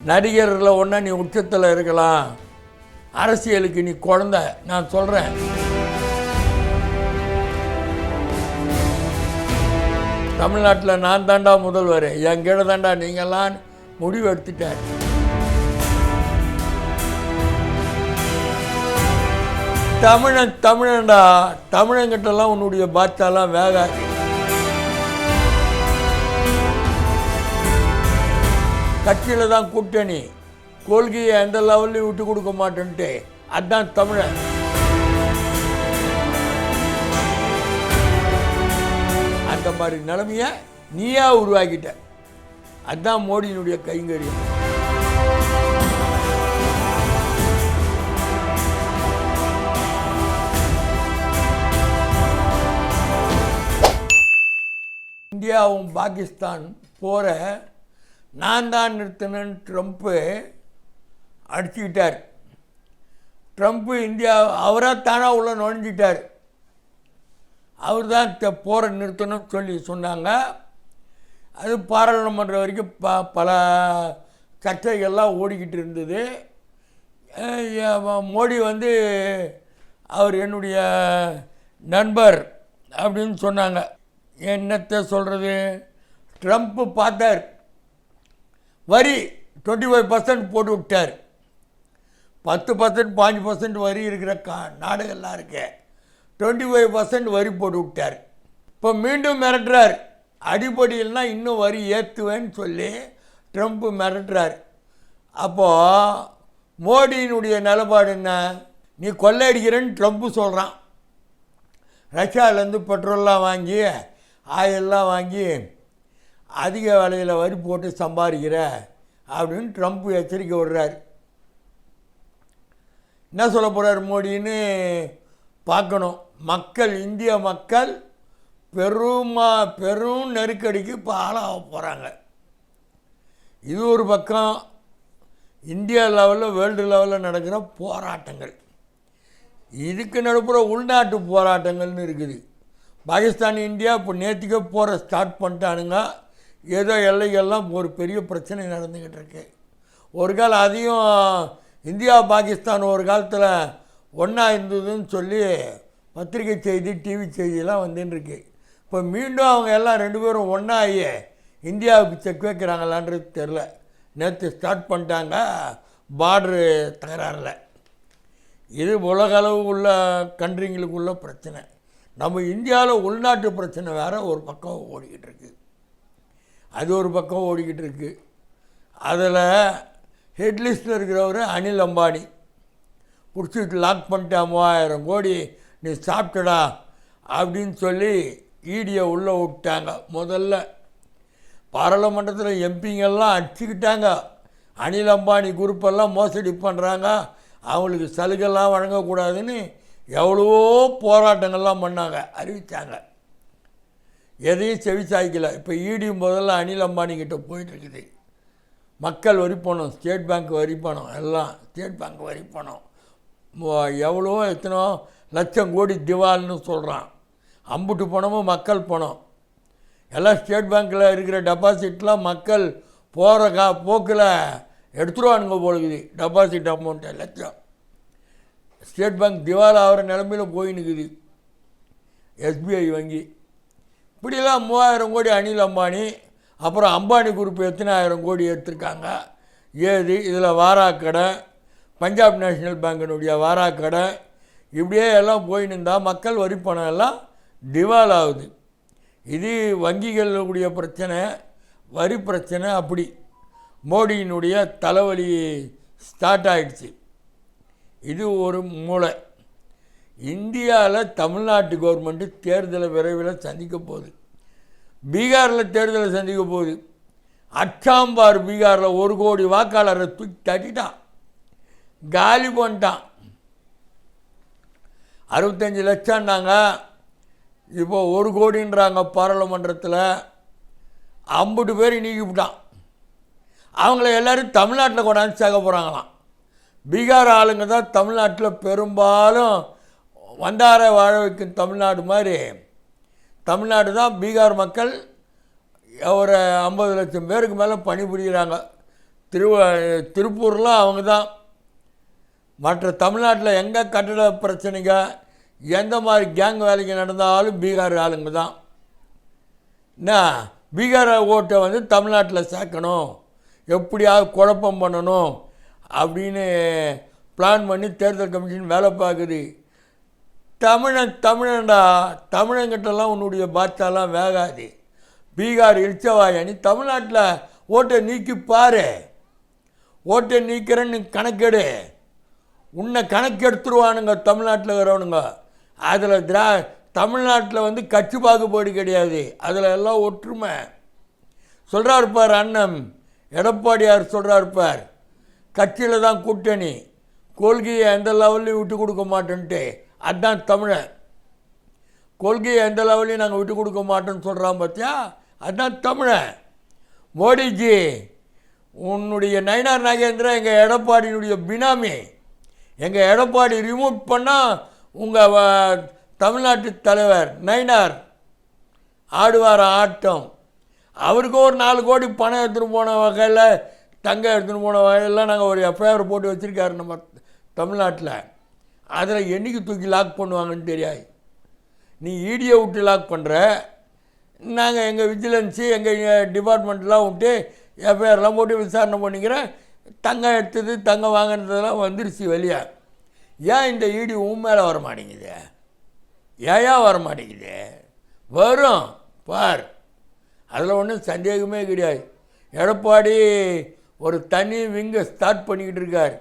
நடிகரில் ஒன்றா நீ உச்சத்தில் இருக்கலாம். அரசியலுக்கு நீ குழந்த நான் சொல்கிறேன் தமிழ்நாட்டில் நான் தாண்டா முதல்வர் என்கிட்ட தாண்டா நீங்கள்லாம் முடிவு எடுத்துட்டார் தமிழன் தமிழன்டா தமிழங்கிட்டலாம் உன்னுடைய பாச்சாலாம் வேகாது. கட்சியில் தான் கூட்டணி. கொள்கையை எந்த லெவல்லையும் விட்டு கொடுக்க மாட்டேன்ட்டு. அதுதான் தமிழன். அந்த மாதிரி நிலைமையை நீயா உருவாக்கிட்ட. அதுதான் மோடியினுடைய கைங்கரியம். இந்தியாவும் பாகிஸ்தான் போகிற நான் தான் நிறுத்தினேன்னு ட்ரம்ப்பு அடிச்சுக்கிட்டார். ட்ரம்ப்பு இந்தியா அவராக தானாக உள்ள நுழைஞ்சிட்டார். அவர் தான் போரை நிறுத்தணும்னு சொல்லி சொன்னாங்க. அது பாராளுமன்றம் வரைக்கும் ப பல சர்ச்சைகள்லாம் ஓடிக்கிட்டு இருந்தது. மோடி வந்து அவர் என்னுடைய நண்பர் அப்படின்னு சொன்னாங்க. என்னத்தை சொல்கிறது ட்ரம்ப்பு பார்த்தார். வரி டுவெண்ட்டி ஃபைவ் பர்சன்ட் போட்டு விட்டார். பத்து பர்சன்ட் பாஞ்சு பர்சன்ட் வரி இருக்கிற கா நாடுகள்லாம் இருக்கு. டுவெண்ட்டி ஃபைவ் பர்சன்ட் வரி போட்டு விட்டார். இப்போ மீண்டும் மிரட்டுறார். அடிப்படையில்னா இன்னும் வரி ஏற்றுவேன்னு சொல்லி ட்ரம்ப்பு மிரட்டுறார். அப்போது மோடியினுடைய நிலப்பாடு என்ன? நீ கொள்ளையடிக்கிறேன்னு ட்ரம்ப்பு சொல்கிறான் ரஷ்யாவிலேருந்து பெட்ரோல்லாம் வாங்கி ஆயிலெலாம் வாங்கி அதிக விலையில் வரி போட்டு சம்பாதிக்கிற அப்படின்னு ட்ரம்ப் எச்சரிக்கை விடுறார். என்ன சொல்ல போகிறார் மோடின்னு பார்க்கணும். மக்கள் இந்திய மக்கள் பெருமா பெரும் நெருக்கடிக்கு இப்போ ஆளாக போகிறாங்க இது ஒரு பக்கம் இந்தியா லெவலில் வேர்ல்டு லெவலில் நடக்கிற போராட்டங்கள். இதுக்கு நடுப்புற உள்நாட்டு போராட்டங்கள்னு இருக்குது. பாகிஸ்தான் இந்தியா இப்போ நேற்றுக்கே போகிற ஸ்டார்ட் பண்ணிட்டானுங்க. ஏதோ எல்லைகள்லாம் ஒரு பெரிய பிரச்சனை நடந்துக்கிட்டு இருக்கு ஒரு காலம் அதையும் இந்தியா பாகிஸ்தான் ஒரு காலத்தில் ஒன்றா இருந்ததுன்னு சொல்லி பத்திரிகை செய்தி டிவி செய்தியெல்லாம் வந்துட்டுருக்கு இப்போ மீண்டும் அவங்க எல்லாம் ரெண்டு பேரும் ஒன்றாகி இந்தியாவுக்கு செக் வைக்கிறாங்களான்றது தெரில நேற்று ஸ்டார்ட் பண்ணிட்டாங்க பார்டரு தகராறில். இது உலக அளவு உள்ள கண்ட்ரிங்களுக்குள்ள பிரச்சனை. நம்ம இந்தியாவில் உள்நாட்டு பிரச்சனை வேறு ஒரு பக்கம் ஓடிக்கிட்டு இருக்குது அது ஒரு பக்கம் ஓடிக்கிட்டு இருக்கு அதில் ஹெட்லிஸ்ட்டில் இருக்கிறவர் அனில் அம்பானி. பிடிச்சிட்டு லாக் பண்ணிட்டேன் மூவாயிரம் கோடி நீ சாப்பிட்டடா அப்படின்னு சொல்லி ஈடியை உள்ளே விட்டாங்க முதல்ல. பாராளுமன்றத்தில் எம்பிங்கெல்லாம் அடிச்சுக்கிட்டாங்க. அனில் அம்பானி குரூப்பெல்லாம் மோசடி பண்ணுறாங்க அவங்களுக்கு சலுகைலாம் வழங்கக்கூடாதுன்னு எவ்வளவோ போராட்டங்கள்லாம் பண்ணாங்க அறிவித்தாங்க எதையும் செவி சாய்க்கல இப்போ இடி முதல்ல அனில் அம்பானி கிட்ட போயிட்டுருக்குது. மக்கள் வரி பணம் ஸ்டேட் பேங்க் வரி பணம் எல்லாம் ஸ்டேட் பேங்க் வரி பணம். எவ்வளோ எத்தனோ லட்சம் கோடி திவால்னு சொல்கிறான் அம்புட்டு பணமும் மக்கள் பணம். எல்லாம் ஸ்டேட் பேங்க்கில் இருக்கிற டெபாசிட்லாம் மக்கள் போகிற கா போக்கில் எடுத்துருவானுங்க போலுக்குது. டெபாசிட் அமௌண்ட்டு லட்சம். ஸ்டேட் பேங்க் திவால் ஆகிற நிலமையில போயின்னு இருக்குது எஸ்பிஐ வங்கி. இப்படிலாம் மூவாயிரம் கோடி அனில் அம்பானி அப்புறம் அம்பானி குரூப் எத்தனாயிரம் கோடி எடுத்திருக்காங்க. ஏது? இதில் வாராக்கடை பஞ்சாப் நேஷனல் பேங்கினுடைய வாராக்கடை இப்படியே எல்லாம் போயின்னு இருந்தால் மக்கள் வரி பணம் எல்லாம் திவால் ஆகுது. இது வங்கிகளுடைய பிரச்சனை வரி பிரச்சனை அப்படி. மோடியினுடைய தலைவலி ஸ்டார்ட் ஆகிடுச்சு இது ஒரு மூளை. இந்தியாவில் தமிழ்நாட்டு கவர்மெண்ட்டு தேர்தலை விரைவில் சந்திக்க போகுது. பீகாரில் தேர்தலை சந்திக்க போகுது. அச்சாம்பார் பீகாரில் ஒரு கோடி வாக்காளரை தூக்கி தட்டிட்டான். காலி பண்ணிட்டான். அறுபத்தஞ்சு லட்சம்னாங்க. இப்போ ஒரு கோடின்றாங்க பாராளுமன்றத்தில். ஐம்பது பேர் நீக்கிவிட்டான் அவங்கள எல்லோரும் தமிழ்நாட்டில் கொண்டாந்து சேர்க்க போகிறாங்களாம் பீகார் ஆளுங்க தான் தமிழ்நாட்டில் பெரும்பாலும் வந்தார வாழ வைக்கும் தமிழ்நாடு மாதிரி தமிழ்நாடு தான் பீகார் மக்கள் ஒரு ஐம்பது லட்சம் பேருக்கு மேலே பணிபுரிகிறாங்க திரு திருப்பூரில் அவங்க தான். மற்ற தமிழ்நாட்டில் எங்கே கட்டட பிரச்சனைங்க எந்த மாதிரி கேங் வேலைக்கு நடந்தாலும் பீகார் ஆளுங்க தான். என்ன? பீகார் ஓட்டை வந்து தமிழ்நாட்டில் சேர்க்கணும். எப்படியாவது குழப்பம் பண்ணணும் அப்படின்னு பிளான் பண்ணி தேர்தல் கமிஷன் வேலை பார்க்குது. தமிழன் தமிழன்டா தமிழங்கிட்டலாம் உன்னுடைய பாட்சாலாம் வேகாது. பீகார் இழிச்சவாயணி தமிழ்நாட்டில் ஓட்டை நீக்கி பாரு. ஓட்டை நீக்கிறேன்னு கணக்கெடு. உன்னை கணக்கெடுத்துருவானுங்க தமிழ்நாட்டில் இருக்கிறவனுங்க. அதில் திரா தமிழ்நாட்டில் வந்து கட்சி பாகுபாடு கிடையாது. அதில் எல்லாம் ஒற்றுமை. சொல்கிறார் பார் அண்ணன். எடப்பாடியார் சொல்கிறார் பார். கட்சியில் தான் கூட்டணி. கொள்கையை எந்த லெவல்லையும் விட்டு கொடுக்க மாட்டேன்ட்டு. அதுதான் தமிழன் கொள்கையை எந்த லெவலையும் நாங்கள் விட்டு கொடுக்க மாட்டோம்னு சொல்கிறான் பார்த்தியா அதுதான் தமிழன் மோடிஜி உன்னுடைய நயனார் நாகேந்திரன் எங்கள் எடப்பாடியினுடைய பினாமி. எங்கள் எடப்பாடி ரிமூவ் பண்ணால் உங்கள் தமிழ்நாட்டு தலைவர் நயினார். ஆடுவார் ஆட்டம். அவருக்கு ஒரு நாலு கோடி பணம் எடுத்துகிட்டு போன வகையில் தங்கம் எடுத்துகிட்டு போன வகையெல்லாம் நாங்கள் ஒரு எஃப்ஐஆர் போட்டு வச்சுருக்காரு நம்ம தமிழ்நாட்டில். அதில் என்றைக்கு தூக்கி லாக் பண்ணுவாங்கன்னு தெரியாது. நீ ஈடியை விட்டு லாக் பண்ணுற நாங்கள் எங்கள் விஜிலன்ஸு எங்கள் டிபார்ட்மெண்ட்லாம் விட்டு எஃப்ஐஆர்லாம் போட்டு விசாரணை பண்ணிக்கிறேன் தங்கம் எடுத்தது தங்கம் வாங்கினதெல்லாம் வந்துருச்சு வெளியே. ஏன் இந்த ஈடி உன் மேலே வர மாட்டேங்குது ஏன் வர மாட்டேங்குது வரும் பார். அதில் ஒன்றும் சந்தேகமே கிடையாது. எடப்பாடி ஒரு தனி விங்கை ஸ்டார்ட் பண்ணிக்கிட்டு இருக்கார்.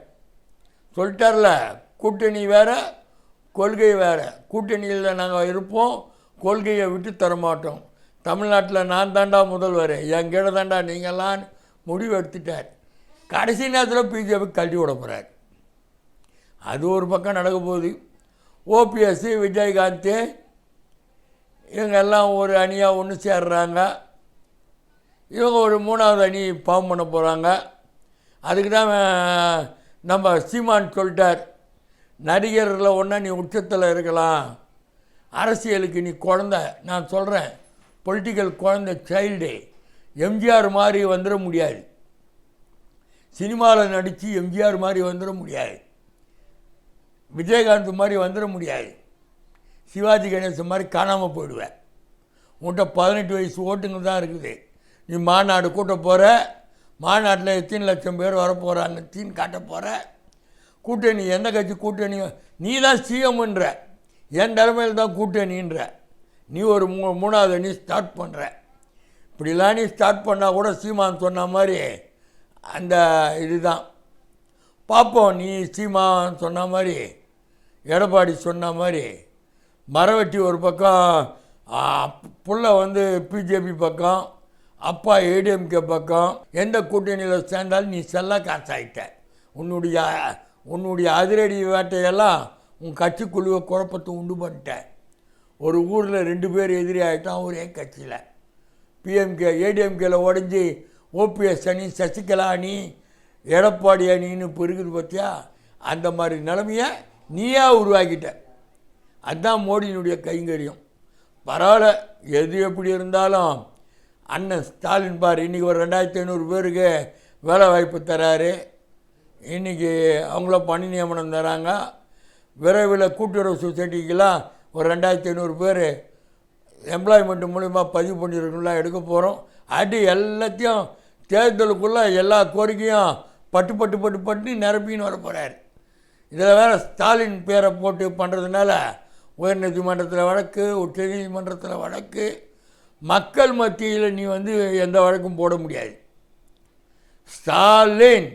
சொல்லிட்டார்ல கூட்டணி வேறு கொள்கை வேறு. கூட்டணியில் நாங்கள் இருப்போம் கொள்கையை விட்டு தரமாட்டோம். தமிழ்நாட்டில் நான் தாண்டா முதல்வர் என்கிட்ட தாண்டா நீங்கள்லாம் முடிவு எடுத்துட்டார். கடைசி நேரத்தில் பிஜேபி கழட்டி விட போகிறார் அது ஒரு பக்கம் நடக்க போகுது. ஓபிஎஸ் விஜயகாந்த் இவங்க எல்லாம் ஒரு அணியாக ஒன்று சேர்றாங்க. இவங்க ஒரு மூணாவது அணி ஃபார்ம் பண்ண போகிறாங்க அதுக்கு தான் நம்ம சீமான் சொல்லிட்டார். நடிகரில் ஒன்றா நீ உச்சத்தில் இருக்கலாம். அரசியலுக்கு நீ குழந்த. நான் சொல்கிறேன் பொலிட்டிக்கல் குழந்தை சைல்டு எம்ஜிஆர் மாதிரி வந்துட முடியாது. சினிமாவில் நடித்து எம்ஜிஆர் மாதிரி வந்துட முடியாது. விஜயகாந்த் மாதிரி வந்துட முடியாது. சிவாஜி கணேசன் மாதிரி காணாமல் போயிடுவேன் உன்கிட்ட பதினெட்டு வயசு ஓட்டுங்க தான் இருக்குது. நீ மாநாடு கூட்ட போகிற மாநாட்டில் எத்தனை லட்சம் பேர் வர போகிறாங்க தீன் காட்ட போகிற கூட்டணி எந்த கட்சி கூட்டணி நீ தான் சிஎம்ன்ற. என் தலைமையில் தான் கூட்டணின்ற. நீ ஒரு மூ மூணாவது அணி ஸ்டார்ட் பண்ணுற இப்படிலாம் நீ ஸ்டார்ட் பண்ணால் கூட சீமான் சொன்ன மாதிரி அந்த இதுதான். பார்ப்போம் நீ சீமான் சொன்ன மாதிரி எடப்பாடி சொன்ன மாதிரி மரவெட்டி ஒரு பக்கம் புள்ள வந்து பிஜேபி பக்கம் அப்பா ஏடிஎம்கே பக்கம் எந்த கூட்டணியில் சேர்ந்தாலும் நீ செல்ல காசாயிட்ட. உன்னுடைய உன்னுடைய அதிரடி வேட்டையெல்லாம் உன் கட்சிக்குழுவை குழப்பத்தை உண்டு பண்ணிட்டேன். ஒரு ஊரில் ரெண்டு பேர் எதிரி ஆகிட்டான் ஒரே கட்சியில். பிஎம்கே ஏடிஎம்கேல உடஞ்சி ஓபிஎஸ் அணி சசிகலா அணி எடப்பாடி அணின்னு இப்போ இருக்குது பார்த்தியா அந்த மாதிரி நிலைமையை நீயா உருவாக்கிட்ட. அதுதான் மோடியினுடைய கைங்கரியம். பரவாயில்ல எது எப்படி இருந்தாலும் அண்ணன் ஸ்டாலின் பார் இன்றைக்கி ஒரு ரெண்டாயிரத்தி ஐநூறு பேருக்கு வேலை வாய்ப்பு தராரு. இன்றைக்கி அவங்கள பணி நியமனம் தராங்க. விரைவில் கூட்டுறவு சொசைட்டிக்கெலாம் ஒரு ரெண்டாயிரத்தி ஐநூறு பேர் எம்ப்ளாய்மெண்ட் மூலிமா பதிவு பண்ணியிருக்கலாம் எடுக்க போகிறோம் அடி எல்லாத்தையும் தேர்தலுக்குள்ளே எல்லா கோரிக்கையும் பட்டு பட்டு பட்டு பட்டு நிரப்பின்னு வர போகிறார் இதில் வேறு ஸ்டாலின் பேரை போட்டு பண்ணுறதுனால உயர்நீதிமன்றத்தில் வழக்கு உச்சநீதிமன்றத்தில் வழக்கு. மக்கள் மத்தியில் நீ வந்து எந்த வழக்கும் போட முடியாது. ஸ்டாலின்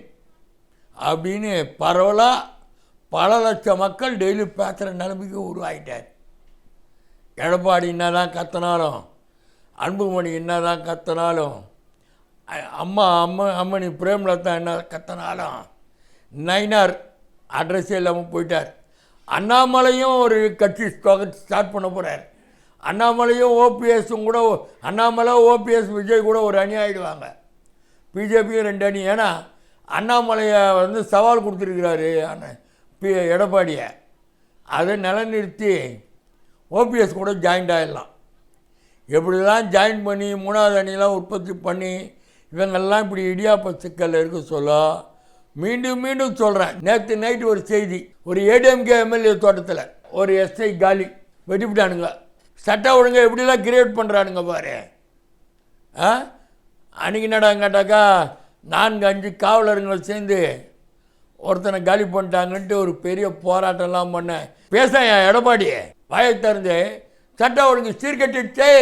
அப்படின்னு பரவலாக பல லட்சம் மக்கள் டெய்லி பேசுகிற நிலைமைக்கு உருவாகிட்டார் எடப்பாடி என்ன தான் கத்தினாலும் அன்புமணி என்ன தான் கத்தினாலும் அம்மா அம்மா அம்மணி பிரேமலதா என்ன கத்தினாலும் நைனார் அட்ரஸே இல்லாமல் போயிட்டார். அண்ணாமலையும் ஒரு கட்சி ஸ்டார்ட் பண்ண போகிறார் அண்ணாமலையும் ஓபிஎஸும் கூட அண்ணாமலை ஓபிஎஸ் விஜய் கூட ஒரு அணி ஆகிடுவாங்க பிஜேபியும் ரெண்டு அணி. ஏன்னா அண்ணாமலையை வந்து சவால் கொடுத்துருக்கிறாரு அண்ணன் பி எடப்பாடியை. அதை நிலநிறுத்தி ஓபிஎஸ் கூட ஜாயிண்ட் ஆகிடலாம் எப்படிலாம் ஜாயின் பண்ணி மூணாவது அணிலாம் உற்பத்தி பண்ணி இவங்கெல்லாம் இப்படி இடியாப்ப சிக்கல் இருக்க சொல்ல மீண்டும் மீண்டும் சொல்கிறேன் நேற்று நைட்டு ஒரு செய்தி ஒரு ஏடிஎம்கே எம்எல்ஏ தோட்டத்தில் ஒரு எஸ்ஐ காலி வெட்டிவிட்டானுங்க சட்ட ஒழுங்கை எப்படிலாம் கிரியேட் பண்ணுறானுங்க பாரு. ஆ? அன்றைக்கி என்னடான்னு கேட்டாக்கா நான்கு அஞ்சு காவலர்கள் சேர்ந்து ஒருத்தனை காலி பண்ணிட்டாங்கன்ட்டு ஒரு பெரிய போராட்டம்லாம் பண்ணேன் பேச என் எடப்பாடி வாயை திறந்து சட்டம் ஒழுங்கு சீர்கட்டிடுச்சே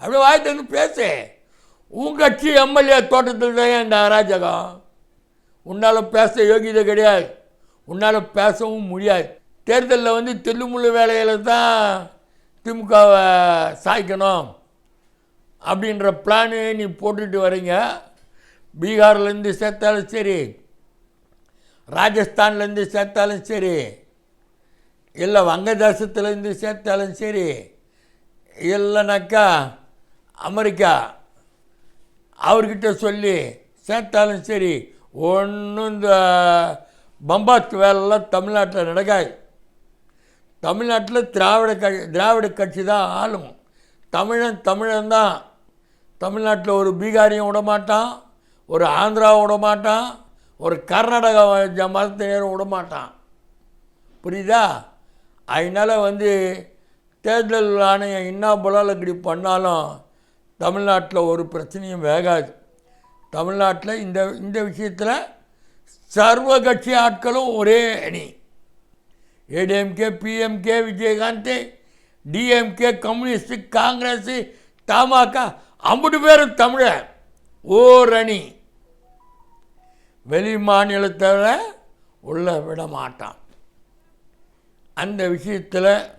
அப்படி வாயை திறந்து பேசு. உன் கட்சி எம்எல்ஏ தோட்டத்தில் தான் இந்த அராஜகம்? உன்னால் பேச யோகியதை கிடையாது. உன்னால் பேசவும் முடியாது. தேர்தலில் வந்து தில்லுமுள்ளு வேலையில் தான் திமுகவை சாய்க்கணும். அப்படின்ற பிளானு நீ போட்டுட்டு வரீங்க. பீகார்லேருந்து சேர்த்தாலும் சரி ராஜஸ்தான்லேருந்து சேர்த்தாலும் சரி இல்லை வங்கதேசத்துலேருந்து சேர்த்தாலும் சரி இல்லைனாக்கா அமெரிக்கா அவர்கிட்ட சொல்லி சேர்த்தாலும் சரி ஒன்றும் இந்த பம்பாத்து வேலைலாம் தமிழ்நாட்டில் நடக்காது. தமிழ்நாட்டில் திராவிட க திராவிட கட்சி தான் ஆளும். தமிழன் தமிழன் தான் தமிழ்நாட்டில் ஒரு பீகாரியும் விட மாட்டான் ஒரு ஆந்திரா விட மாட்டான் ஒரு கர்நாடகா ஜ- மதத்தினரும் விட மாட்டான் புரியுதா? அதனால் வந்து தேர்தல் ஆணையம் என்ன புலால் இப்படி பண்ணாலும் தமிழ்நாட்டில் ஒரு பிரச்சனையும் வேகாது. தமிழ்நாட்டில் இந்த இந்த விஷயத்தில் சர்வ கட்சி ஆட்களும் ஒரே அணி. ADMK PMK Vijayakanth DMK communist Congress தமாக ஐம்பது பேரும் தமிழர். ஓர் அணி வெளி மாநிலத்தில் உள்ள விட மாட்டான் அந்த விஷயத்தில்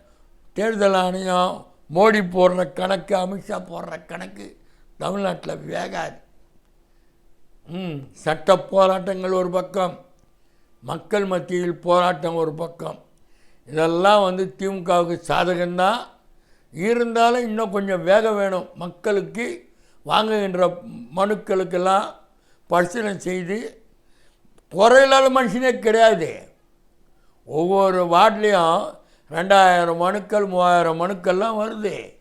தேர்தல் ஆணையம் மோடி போடுற கணக்கு அமித்ஷா போடுற கணக்கு தமிழ்நாட்டில் வேகாது. ம் சட்ட போராட்டங்கள் ஒரு பக்கம் மக்கள் மத்தியில் போராட்டம் ஒரு பக்கம். இதெல்லாம் வந்து திமுகவுக்கு சாதகம்தான். இருந்தாலும் இன்னும் கொஞ்சம் வேகம் வேணும். மக்களுக்கு வாங்குகின்ற மனுக்களுக்கெல்லாம் பரிசீலனை செய்து குறையில்லாத மனுஷனே கிடையாது. ஒவ்வொரு வார்ட்லேயும் ரெண்டாயிரம் மனுக்கள் மூவாயிரம் மனுக்கள்லாம் வருது.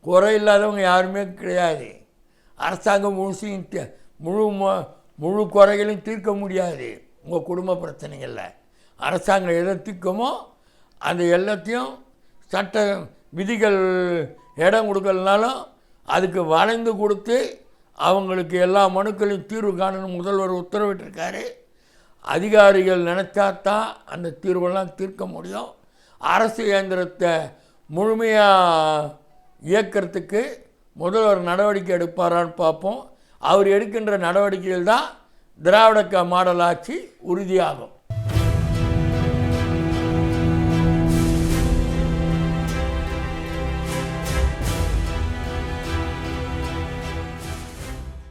குறை இல்லாதவங்க யாருமே கிடையாது. அரசாங்கம் முழுசையும் முழு மு- முழு குறைகளையும் தீர்க்க முடியாது. உங்கள் குடும்ப பிரச்சனைகளில். அரசாங்கம் எதை தீர்க்குமோ அந்த எல்லாத்தையும் சட்ட விதிகள் இடம் கொடுக்கலனாலும் அதுக்கு வளைந்து கொடுத்து அவங்களுக்கு எல்லா மனுக்களையும் தீர்வு காணணும் முதல்வர் உத்தரவிட்டிருக்காரு. அதிகாரிகள் நினச்சா தான் அந்த தீர்வெல்லாம் தீர்க்க முடியும். அரசு இயந்திரத்தை முழுமையாக இயக்கிறதுக்கு முதல்வர் நடவடிக்கை எடுப்பாரான்னு பார்ப்போம். அவர் எடுக்கின்ற நடவடிக்கையில் தான் திராவிட மாடல் ஆட்சி உறுதியாகும்.